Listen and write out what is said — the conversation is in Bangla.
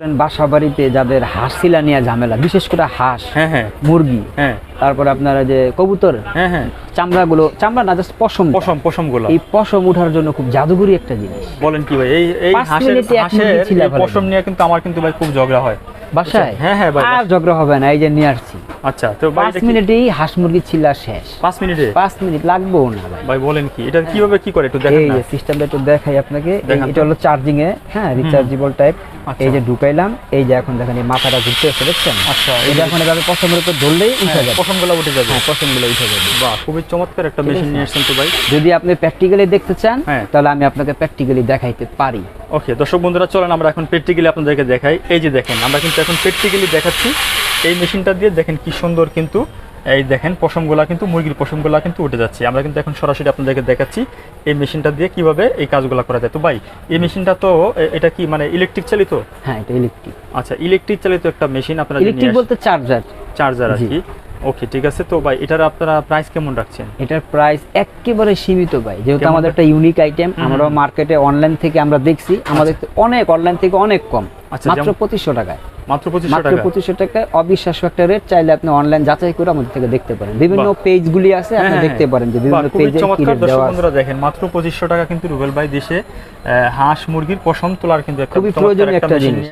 বাসা বাড়িতে যাদের হাঁস নিয়ে ঝামেলা বিশেষ করে হাঁস হ্যাঁ হ্যাঁ। মুরগি হ্যাঁ। তারপরে আপনারা যে কবুতর হ্যাঁ হ্যাঁ। চামড়াগুলো চামড়া না জাস্ট পশম। পশম পশমগুলো এই পশম উঠার জন্য খুব জাদুগরি একটা জিনিস। বলেন কি ভাই এই এই হাঁসের হাঁসের পশম নিয়ে কিন্তু আমার কিন্তু ভাই খুব ঝগড়া হয়। বাসায়? হ্যাঁ হ্যাঁ ভাই। আর ঝগড়া হবে না এই যে নিয়ে আসছি। আচ্ছা তো ভাই পাঁচ এটা কি- মিনিটেই হাঁস মুরগি ছিলা শেষ। পাঁচ মিনিটে? পাঁচ মিনিট লাগবেও না ভাই। ভাই বলেন কি এটা কীভাবে কি করে একটু দেখেন এই সিস্টেমটা একটু দেখাই আপনাকে। এটা হলো চার্জিং এ হ্যাঁ রিচার্জেবল টাইপ আচ্ছা। এই যে ঢুকাইলাম এই যে এখন দেখেন এই মাথাটা ঘুরতে দেখছেন? আচ্ছা, এই এখন এভাবে উপর ধরলেই উঠে যাবে। পশমগুলো উঠে যাবে। হ্যাঁ পছন্দগুলো উঠে যাবে। বাহ খুবই চমৎকার একটা মেশিন নিয়ে আসছেন তো ভাই। যদি আপনি প্র্যাকটিক্যালি দেখতে চান হ্যাঁ। তাহলে আমি আপনাকে প্র্যাকটিক্যালি দেখাইতে পারি। ওকে দর্শক বন্ধুরা চলেন আমরা এখন প্র্যাকটিক্যালি আপনাদেরকে দেখাই। এই যে দেখেন আমরা কিন্তু এখন প্র্যাকটিক্যালি দেখাচ্ছি এই মেশিনটা দিয়ে দেখেন কি সুন্দর কিন্তু এই দেখেন পশমগুলা কিন্তু মুরগির পশমগুলা কিন্তু উঠে যাচ্ছে। আমরা কিন্তু এখন সরাসরি আপনাদেরকে দেখাচ্ছি এই মেশিনটা দিয়ে কীভাবে এই কাজগুলো করা যায়। তো ভাই এই মেশিনটা তো এটা কি মানে ইলেকট্রিক চালিত? হ্যাঁ এটা ইলেকট্রিক আচ্ছা ইলেকট্রিক চালিত একটা মেশিন আপনারা ইলেকট্রিক বলতে চার্জার চার্জার আর কি। ওকে ঠিক আছে। তো ভাই এটার আপনারা প্রাইস কেমন রাখছেন? এটার প্রাইস একেবারে সীমিত ভাই। যেহেতু আমাদের একটা ইউনিক আইটেম আমরা মার্কেটে অনলাইন থেকে আমরা দেখছি। আমাদের অনেক অনলাইন থেকে অনেক কম। আচ্ছা, মাত্র পঁচিশশো টাকায়। মাত্র পঁচিশশো টাকা পঁচিশশো টাকায় অবিশ্বাস্য একটা রেট চাইলে আপনি অনলাইন যাচাই করে আমাদের থেকে দেখতে পারেন। বিভিন্ন। পেজগুলি আছে আপনি হ্যাঁ, দেখতে হ্যাঁ। পারেন যে বিভিন্ন পেজে চমৎকার। দর্শক বন্ধুরা দেখেন মাত্র পঁচিশশো টাকা কিন্তু রুবেল ভাই দেশে হাঁস মুরগির পশম তোলার কিন্তু খুবই প্রয়োজনীয় একটা জিনিস।